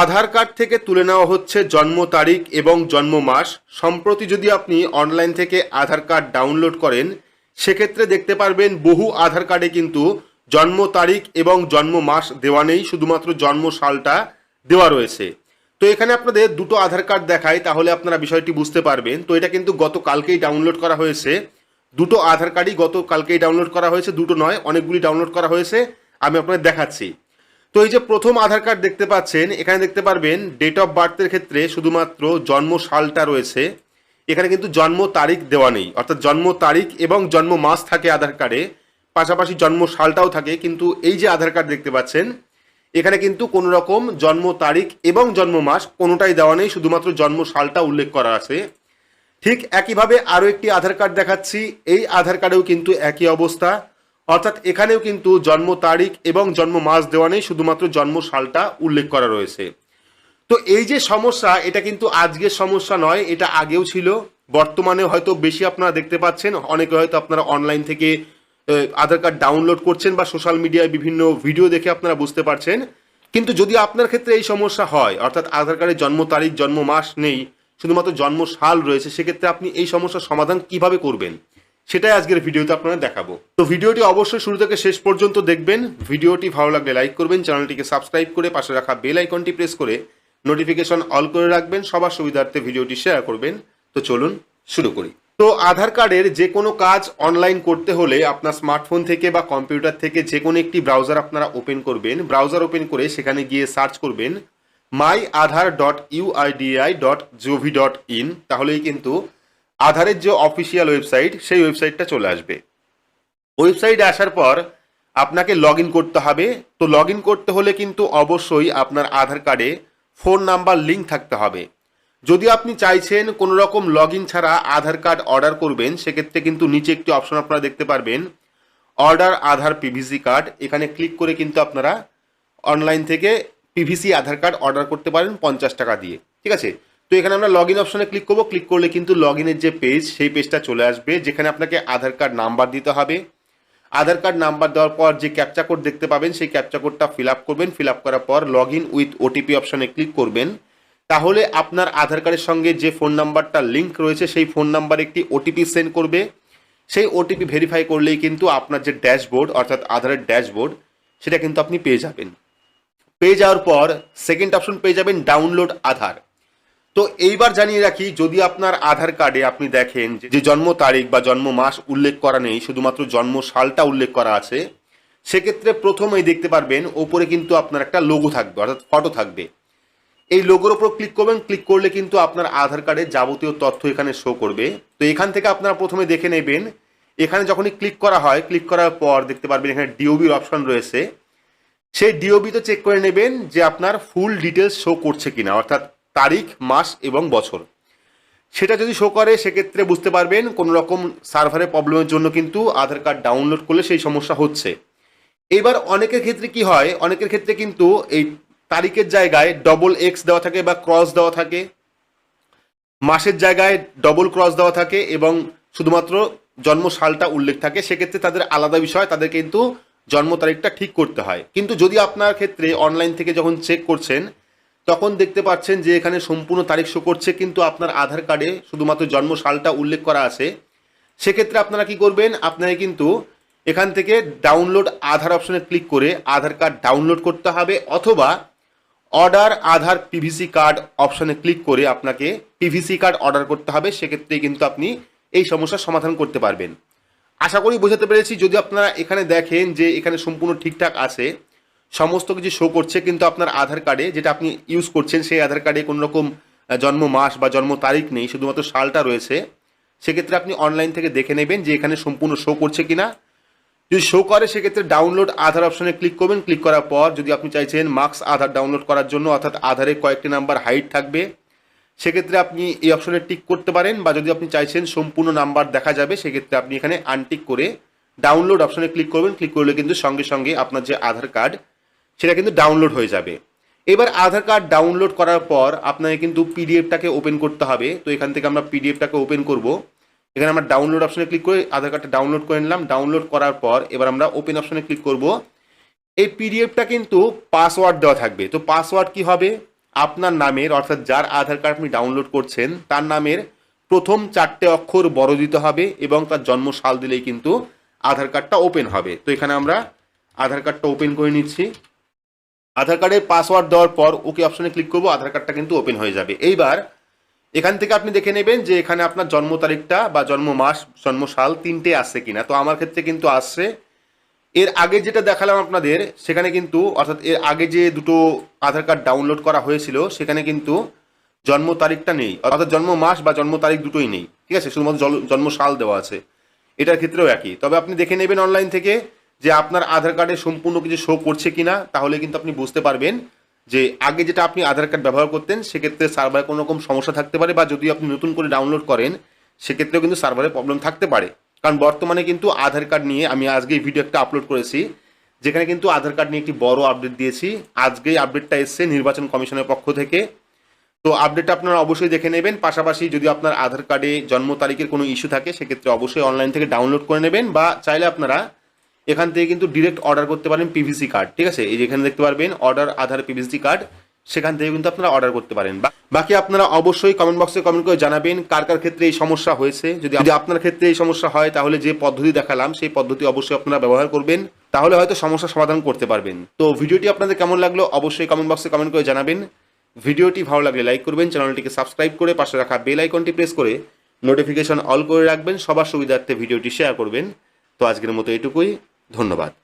আধার card থেকে তুলে নেওয়া হচ্ছে জন্ম তারিখ এবং জন্ম মাস। সম্প্রতি যদি আপনি অনলাইন থেকে আধার কার্ড ডাউনলোড করেন, সেক্ষেত্রে দেখতে পারবেন বহু আধার কার্ডে কিন্তু জন্ম তারিখ এবং জন্ম মাস দেওয়া নেই, শুধুমাত্র জন্ম সালটা দেওয়া রয়েছে। তো এখানে আপনাদের দুটো আধার কার্ড দেখায় তাহলে আপনারা বিষয়টি বুঝতে পারবেন। তো এটা কিন্তু গতকালকেই ডাউনলোড করা হয়েছে। দুটো আধার কার্ডই গতকালকেই ডাউনলোড করা হয়েছে, দুটো নয়, অনেকগুলি ডাউনলোড করা হয়েছে। আমি আপনাদের দেখাচ্ছি। তো এই যে প্রথম আধার কার্ড দেখতে পাচ্ছেন, এখানে দেখতে পারবেন ডেট অফ বার্থের ক্ষেত্রে শুধুমাত্র জন্ম সালটা রয়েছে। এখানে কিন্তু জন্ম তারিখ দেওয়া নেই, অর্থাৎ জন্ম তারিখ এবং জন্ম মাস থাকে আধার কার্ডে। পাশাপাশি জন্ম সালটাও থাকে, কিন্তু এই যে আধার কার্ড দেখতে পাচ্ছেন, এখানে কিন্তু কোনো রকম জন্ম তারিখ এবং জন্ম মাস কোনোটাই দেওয়া নেই, শুধুমাত্র জন্ম সালটা উল্লেখ করা আছে। ঠিক একইভাবে আরও একটি আধার কার্ড দেখাচ্ছি, এই আধার কার্ডেও কিন্তু একই অবস্থা। অর্থাৎ এখানেও কিন্তু জন্ম তারিখ এবং জন্ম মাস দেওয়া নেই, শুধুমাত্র জন্ম সালটা উল্লেখ করা রয়েছে। তো এই যে সমস্যা, এটা কিন্তু আজকের সমস্যা নয়, এটা আগেও ছিল। বর্তমানে হয়তো বেশি আপনারা দেখতে পাচ্ছেন, অনেকে হয়তো আপনারা অনলাইন থেকে আধার কার্ড ডাউনলোড করছেন বা সোশ্যাল মিডিয়ায় বিভিন্ন ভিডিও দেখে আপনারা বুঝতে পারছেন। কিন্তু যদি আপনার ক্ষেত্রে এই সমস্যা হয়, অর্থাৎ আধার কার্ডে জন্ম তারিখ, জন্ম মাস নেই, শুধুমাত্র জন্ম সাল রয়েছে, সেক্ষেত্রে আপনি এই সমস্যার সমাধান কীভাবে করবেন? সেটাই আজকের ভিডিওতে আপনারা দেখাবো। তো ভিডিওটি অবশ্যই শুরু থেকে শেষ পর্যন্ত দেখবেন। ভিডিওটি ভালো লাগলে লাইক করবেন, চ্যানেলটিকে সাবস্ক্রাইব করে পাশে রাখা বেল আইকনটি প্রেস করে নোটিফিকেশন অল করে রাখবেন, সবার সুবিধার্থে ভিডিওটি শেয়ার করবেন। তো চলুন শুরু করি। তো আধার কার্ডের যে কোনো কাজ অনলাইন করতে হলে আপনার স্মার্টফোন থেকে বা কম্পিউটার থেকে যে কোনো একটি ব্রাউজার আপনারা ওপেন করবেন। ব্রাউজার ওপেন করে সেখানে গিয়ে সার্চ করবেন my Aadhaar dot UIDAI dot GOV dot in তাহলেই কিন্তু আধারের যে অফিসিয়াল ওয়েবসাইট সেই ওয়েবসাইটটা চলে আসবে। ওয়েবসাইটে আসার পর আপনাকে লগ করতে হবে। তো লগ করতে হলে কিন্তু অবশ্যই আপনার আধার কার্ডে ফোন নাম্বার লিঙ্ক থাকতে হবে। যদি আপনি চাইছেন কোনো রকম লগ ছাড়া আধার কার্ড অর্ডার করবেন, সেক্ষেত্রে কিন্তু নিচে একটি অপশন আপনারা দেখতে পারবেন অর্ডার আধার পিভিসি কার্ড এখানে ক্লিক করে কিন্তু আপনারা অনলাইন থেকে পিভিসি আধার কার্ড অর্ডার করতে পারেন পঞ্চাশ টাকা দিয়ে। ঠিক আছে? তো এখানে আমরা লগ ইন অপশনে ক্লিক করব। ক্লিক করলে কিন্তু লগ ইনের যে পেজ সেই পেজটা চলে আসবে, যেখানে আপনাকে আধার কার্ড নাম্বার দিতে হবে। আধার কার্ড নাম্বার দেওয়ার পর যে ক্যাপচা কোড দেখতে পাবেন, সেই ক্যাপচা কোডটা ফিল আপ করবেন। ফিল আপ করার পর লগ ইন উইথ ওটিপি অপশনে ক্লিক করবেন। তাহলে আপনার আধার কার্ডের সঙ্গে যে ফোন নাম্বারটা লিঙ্ক রয়েছে, সেই ফোন নাম্বারে একটি ওটিপি সেন্ড করবে। সেই ওটিপি ভেরিফাই করলেই কিন্তু আপনার যে ড্যাশবোর্ড অর্থাৎ আধারের ড্যাশবোর্ড সেটা কিন্তু আপনি পেয়ে যাবেন। পেয়ে যাওয়ার পর সেকেন্ড অপশন পেয়ে যাবেন ডাউনলোড আধার। তো এইবার জানিয়ে রাখি, যদি আপনার আধার কার্ডে আপনি দেখেন যে- জন্ম তারিখ বা জন্ম মাস উল্লেখ করা নেই, শুধুমাত্র জন্ম সালটা উল্লেখ করা আছে, সেক্ষেত্রে প্রথমেই দেখতে পারবেন, ওপরে কিন্তু আপনার একটা লোগো থাকবে, অর্থাৎ ফটো থাকবে। এই লোগোর ওপর ক্লিক করবেন ক্লিক করলে কিন্তু আপনার আধার কার্ডের যাবতীয় তথ্য এখানে শো করবে। তো এখান থেকে আপনারা প্রথমে দেখে নেবেন, এখানে যখনই ক্লিক করা হয় ক্লিক করার পর দেখতে পারবেন এখানে ডিওবির অপশন রয়েছে। সেই ডিওবিতে চেক করে নেবেন যে আপনার ফুল ডিটেলস শো করছে কিনা, অর্থাৎ তারিখ, মাস এবং বছর। সেটা যদি শো করে, সেক্ষেত্রে বুঝতে পারবেন কোনো রকম সার্ভারের প্রবলেমের জন্য কিন্তু আধার কার্ড ডাউনলোড করলে সেই সমস্যা হচ্ছে। এবার অনেকের ক্ষেত্রে কি হয়, অনেকের ক্ষেত্রে কিন্তু এই তারিখের জায়গায় ডবল এক্স দেওয়া থাকে বা ক্রস দেওয়া থাকে। মাসের জায়গায় ডবল ক্রস দেওয়া থাকে এবং শুধুমাত্র জন্ম সালটা উল্লেখ থাকে, সেক্ষেত্রে তাদের আলাদা বিষয়, তাদের কিন্তু জন্ম তারিখটা ঠিক করতে হয়। কিন্তু যদি আপনার ক্ষেত্রে অনলাইন থেকে যখন চেক করছেন তখন দেখতে পাচ্ছেন যে এখানে সম্পূর্ণ তারিখ শো করছে, কিন্তু আপনার আধার কার্ডে শুধুমাত্র জন্ম সালটা উল্লেখ করা আছে। সেক্ষেত্রে আপনারা কি করবেন? আপনাকে কিন্তু এখান থেকে ডাউনলোড আধার অপশনে ক্লিক করে আধার কার্ড ডাউনলোড করতে হবে, অথবা অর্ডার আধার পিভিসি কার্ড অপশনে ক্লিক করে আপনাকে পিভিসি কার্ড অর্ডার করতে হবে, সেক্ষেত্রে কিন্তু আপনি এই সমস্যার সমাধান করতে পারবেন। আশা করি বোঝাতে পেরেছি। যদি আপনারা এখানে দেখেন যে এখানে সম্পূর্ণ ঠিকঠাক আছে সমস্ত কিছু শো করছে, কিন্তু আপনার আধার কার্ডে যেটা আপনি ইউজ করছেন, সেই আধার কার্ডে কোনো রকম জন্ম মাস বা জন্ম তারিখ নেই, শুধুমাত্র সালটা রয়েছে। সেক্ষেত্রে আপনি অনলাইন থেকে দেখে নেবেন যে এখানে সম্পূর্ণ শো করছে কিনা। যদি শো করে, সেক্ষেত্রে ডাউনলোড আধার অপশনে ক্লিক করবেন। ক্লিক করার পর যদি আপনি চাইছেন মার্কস আধার ডাউনলোড করার জন্য, অর্থাৎ আধারে কয়েকটি নাম্বার হাইট থাকবে, সেক্ষেত্রে আপনি এই অপশনে টিক করতে পারেন বা যদি আপনি চাইছেন সম্পূর্ণ নাম্বার দেখা যাবে, সেক্ষেত্রে আপনি এখানে আনটিক করে ডাউনলোড অপশনে ক্লিক করবেন। ক্লিক করলে কিন্তু সঙ্গে সঙ্গে আপনার যে আধার কার্ড সেটা কিন্তু ডাউনলোড হয়ে যাবে। এবার আধার কার্ড ডাউনলোড করার পর আপনাকে কিন্তু পিডিএফটাকে ওপেন করতে হবে। তো এখান থেকে আমরা পিডিএফটাকে ওপেন করব। এখানে আমরা ডাউনলোড অপশনে ক্লিক করে আধার কার্ডটা ডাউনলোড করে নিলাম। ডাউনলোড করার পর এবার আমরা ওপেন অপশনে ক্লিক করব। এই পিডিএফটা কিন্তু পাসওয়ার্ড দেওয়া থাকবে। তো পাসওয়ার্ড কি হবে? আপনার নামের, অর্থাৎ যার আধার কার্ড আপনি ডাউনলোড করছেন, তার নামের প্রথম চারটে অক্ষর বড় দিতে হবে এবং তার জন্ম সাল দিলেই কিন্তু আধার কার্ডটা ওপেন হবে। তো এখানে আমরা আধার কার্ডটা ওপেন করে নিচ্ছি। আধার কার্ডের পাসওয়ার্ড দেওয়ার পর ওকে অপশনে ক্লিক করব, আধার কার্ডটা কিন্তু ওপেন হয়ে যাবে। এইবার এখান থেকে আপনি দেখে নেবেন যে এখানে আপনার জন্ম তারিখটা বা জন্ম মাস, জন্ম সাল তিনটে আসছে কিনা। তো আমার ক্ষেত্রে কিন্তু আসছে। এর আগে যেটা দেখালাম আপনাদের, সেখানে কিন্তু, অর্থাৎ এর আগে যে দুটো আধার কার্ড ডাউনলোড করা হয়েছিল, সেখানে কিন্তু জন্ম তারিখটা নেই। অর্থাৎ জন্ম মাস বা জন্ম তারিখ দুটোই নেই। ঠিক আছে? শুধুমাত্র জন্ম সাল দেওয়া আছে। এটার ক্ষেত্রেও একই। তবে আপনি দেখে নেবেন অনলাইন থেকে যে আপনার আধার কার্ডে সম্পূর্ণ কিছু শো করছে কিনা, তাহলে কিন্তু আপনি বুঝতে পারবেন যে আগে যেটা আপনি আধার কার্ড ব্যবহার করতেন, সেক্ষেত্রে সার্ভারে কোনো রকম সমস্যা থাকতে পারে বা যদি আপনি নতুন করে ডাউনলোড করেন, সেক্ষেত্রেও কিন্তু সার্ভারে প্রবলেম থাকতে পারে। কারণ বর্তমানে কিন্তু আধার কার্ড নিয়ে আমি আজকে ভিডিও একটা আপলোড করেছি, যেখানে কিন্তু আধার কার্ড নিয়ে একটি বড় আপডেট দিয়েছি। আজকেই আপডেটটা এসছে নির্বাচন কমিশনের পক্ষ থেকে। তো আপডেটটা আপনারা অবশ্যই দেখে নেবেন। পাশাপাশি যদি আপনার আধার কার্ডে জন্ম তারিখের কোনো ইস্যু থাকে, সেক্ষেত্রে অবশ্যই অনলাইন থেকে ডাউনলোড করে নেবেন বা চাইলে আপনারা এখান থেকে কিন্তু ডিরেক্ট অর্ডার করতে পারেন পিভিসি কার্ড ঠিক আছে? এই যেখানে দেখতে পারবেন অর্ডার আধার পিভিসি কার্ড সেখান থেকে কিন্তু আপনারা অর্ডার করতে পারেন। বাকি আপনারা অবশ্যই কমেন্ট বক্সে কমেন্ট করে জানাবেন কার কার ক্ষেত্রে এই সমস্যা হয়েছে। যদি যদি আপনার ক্ষেত্রে এই সমস্যা হয়, তাহলে যে পদ্ধতি দেখালাম, সেই পদ্ধতি অবশ্যই আপনারা ব্যবহার করবেন। তাহলে হয়তো সমস্যার সমাধান করতে পারবেন। তো ভিডিওটি আপনাদের কেমন লাগল অবশ্যই কমেন্ট বক্সে কমেন্ট করে জানাবেন। ভিডিওটি ভালো লাগলে লাইক করবেন, চ্যানেলটিকে সাবস্ক্রাইব করে পাশে রাখা বেল আইকনটি প্রেস করে নোটিফিকেশন অল করে রাখবেন। সবার সুবিধার্থে ভিডিওটি শেয়ার করবেন। তো আজকের মতো এটুকুই। ধন্যবাদ।